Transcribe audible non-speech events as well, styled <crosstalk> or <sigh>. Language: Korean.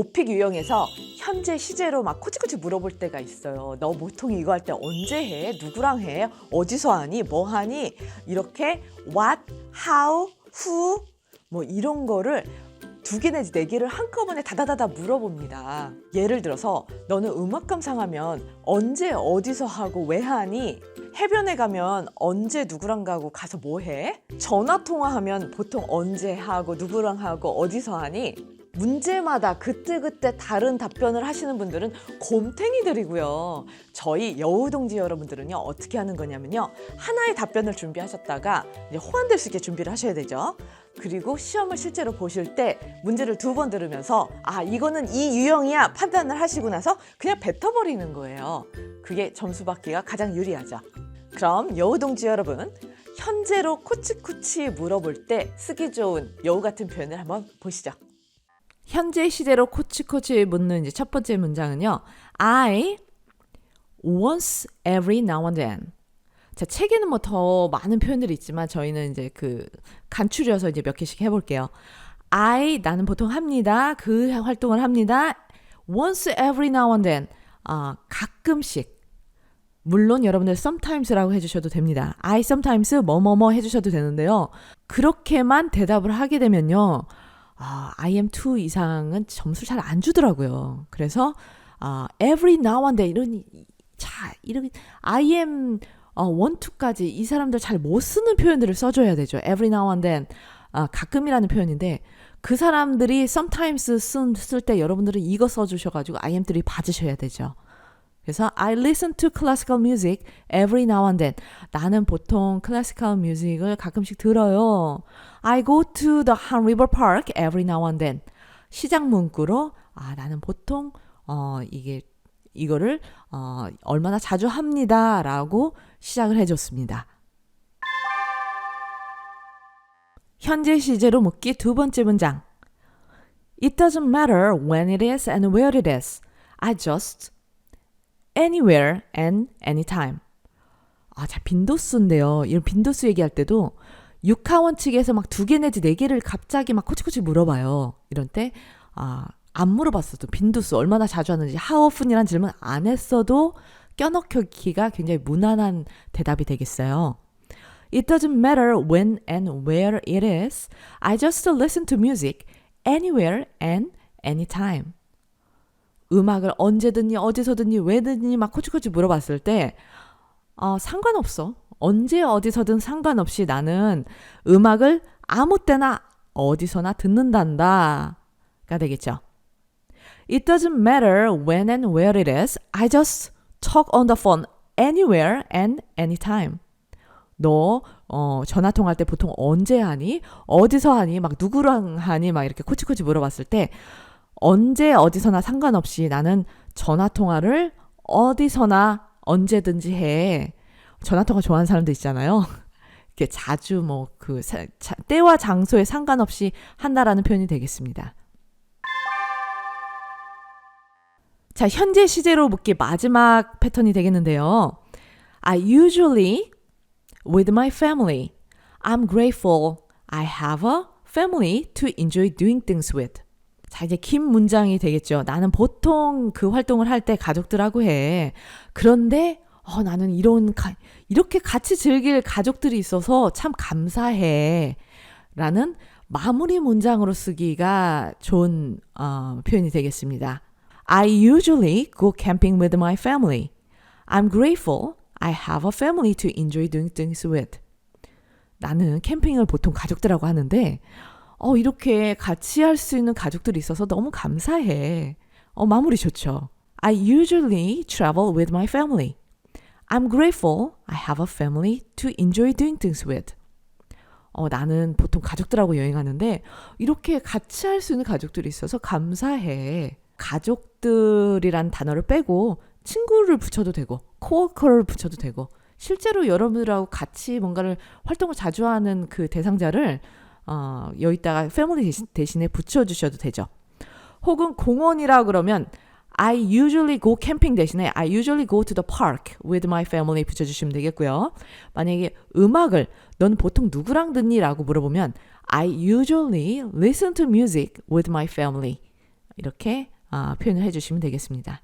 오픽 유형에서 현재 시제로 막 코치코치 물어볼 때가 있어요. 너 보통 이거 할 때 언제 해? 누구랑 해? 어디서 하니? 뭐 하니? 이렇게 what, how, who 뭐 이런 거를 두개 내지 네 개를 한꺼번에 다다다다 물어봅니다. 예를 들어서 너는 음악 감상하면 언제 어디서 하고 왜 하니? 해변에 가면 언제 누구랑 가고 가서 뭐 해? 전화 통화하면 보통 언제 하고 누구랑 하고 어디서 하니? 문제마다 그때그때 다른 답변을 하시는 분들은 곰탱이들이고요. 저희 여우동지 여러분들은요, 어떻게 하는 거냐면요. 하나의 답변을 준비하셨다가 이제 호환될 수 있게 준비를 하셔야 되죠. 그리고 시험을 실제로 보실 때 문제를 두 번 들으면서 아, 이거는 이 유형이야 판단을 하시고 나서 그냥 뱉어버리는 거예요. 그게 점수 받기가 가장 유리하죠. 그럼 여우동지 여러분, 현재로 코치코치 물어볼 때 쓰기 좋은 여우 같은 표현을 한번 보시죠. 현재 시제로 코치코치 묻는 이제 첫 번째 문장은요. I once every now and then. 자, 책에는 뭐 더 많은 표현들이 있지만 저희는 이제 그 간추려서 이제 몇 개씩 해볼게요. I 나는 보통 합니다. 그 활동을 합니다. Once every now and then. 아, 가끔씩. 물론 여러분들 sometimes라고 해주셔도 됩니다. I sometimes 뭐뭐뭐 해주셔도 되는데요. 그렇게만 대답을 하게 되면요. 아, I am 2 이상은 점수를 잘 안 주더라고요. 그래서 아, every now and then 이런 자, 이런 I am 어, 1, 2까지 이 사람들 잘 못 쓰는 표현들을 써줘야 되죠. every now and then 아, 가끔이라는 표현인데 그 사람들이 sometimes 쓴, 쓸때 여러분들은 이거 써주셔가지고 I am 3 받으셔야 되죠. 그래서 I listen to classical music every now and then. 나는 보통 클래시컬 뮤직을 가끔씩 들어요. I go to the Han River Park every now and then. 시장 문구로 아 나는 보통 어 이게 이거를 어 얼마나 자주 합니다라고 시작을 해줬습니다. 현재 시제로 묻기 두 번째 문장. It doesn't matter when it is and where it is. I just anywhere and anytime. 아, 자, 빈도수인데요. 이런 빈도수 얘기할 때도 육하원 측에서 막 두 개 내지 네 개를 갑자기 막 코치코치 물어봐요. 이런 때, 아, 안 물어봤어도 빈도수 얼마나 자주 하는지 how often이란 질문 안 했어도 껴넣기가 굉장히 무난한 대답이 되겠어요. It doesn't matter when and where it is. I just listen to music anywhere and anytime. 음악을 언제든지 어디서든지 왜든지 막 코치코치 물어봤을 때 어, 상관없어. 언제 어디서든 상관없이 나는 음악을 아무 때나 어디서나 듣는단다가 되겠죠. It doesn't matter when and where it is. I just talk on the phone anywhere and anytime. 너 어, 전화 통화할 때 보통 언제 하니? 어디서 하니? 막 누구랑 하니? 막 이렇게 코치코치 물어봤을 때 언제 어디서나 상관없이 나는 전화 통화를 어디서나 언제든지 해. 전화 통화 좋아하는 사람도 있잖아요. <laughs> 이렇게 자주 뭐 그 때와 장소에 상관없이 한다라는 표현이 되겠습니다. 자, 현재 시제로 묻기 마지막 패턴이 되겠는데요. I usually with my family. I'm grateful I have a family to enjoy doing things with. 자, 이제 긴 문장이 되겠죠. 나는 보통 그 활동을 할 때 가족들하고 해. 그런데 어, 나는 이런 가, 이렇게 같이 즐길 가족들이 있어서 참 감사해. 라는 마무리 문장으로 쓰기가 좋은 어, 표현이 되겠습니다. I usually go camping with my family. I'm grateful I have a family to enjoy doing things with. 나는 캠핑을 보통 가족들하고 하는데, 어, 이렇게 같이 할 수 있는 가족들이 있어서 너무 감사해. 어, 마무리 좋죠. I usually travel with my family. I'm grateful I have a family to enjoy doing things with. 어, 나는 보통 가족들하고 여행하는데, 이렇게 같이 할 수 있는 가족들이 있어서 감사해. 가족들이란 단어를 빼고 친구를 붙여도 되고 코워커를 붙여도 되고 실제로 여러분들하고 같이 뭔가를 활동을 자주 하는 그 대상자를 어, 여기다가 대신, 대신에 붙여주셔도 되죠. 혹은 공원이라 그러면 I usually go camping 대신에 I usually go to the park with my family 붙여주시면 되겠고요. 만약에 음악을 넌 보통 누구랑 듣니? 라고 물어보면 I usually listen to music with my family 이렇게 아, 표현을 해주시면 되겠습니다.